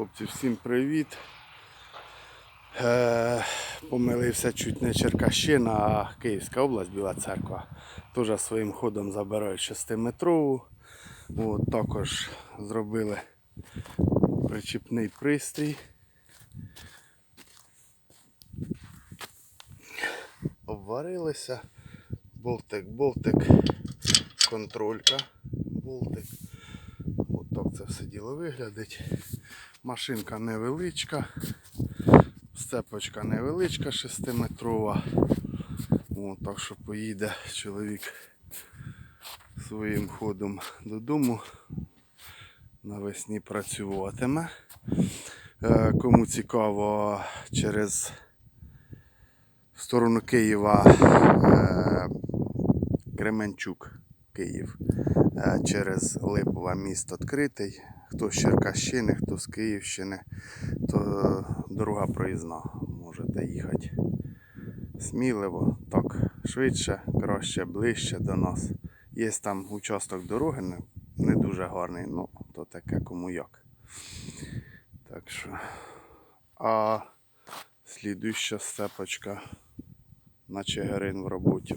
Хлопці, всім привіт. Е, помилився чуть не Черкащина, а Київська область, Біла церква. Теж своїм ходом забирають 6-метрову. От, також зробили причіпний пристрій. Обварилися. Болтик, болтик, контролька, болтик. Це все діло виглядить. Машинка невеличка, сцепочка невеличка 6-метрова. Так що поїде чоловік своїм ходом додому. Навесні працюватиме. Е, Кому цікаво, через сторону Києва е, Кременчук, Київ. Е, Через Липове міст відкритий. Хто з Черкащини, хто з Київщини, то дорога проїзна. Можете їхати сміливо, так, швидше, краще, ближче до нас. Є там участок дороги, не, дуже гарний, ну, то таке кому як. Так що. А слідуща степочка на Чигирин в роботі.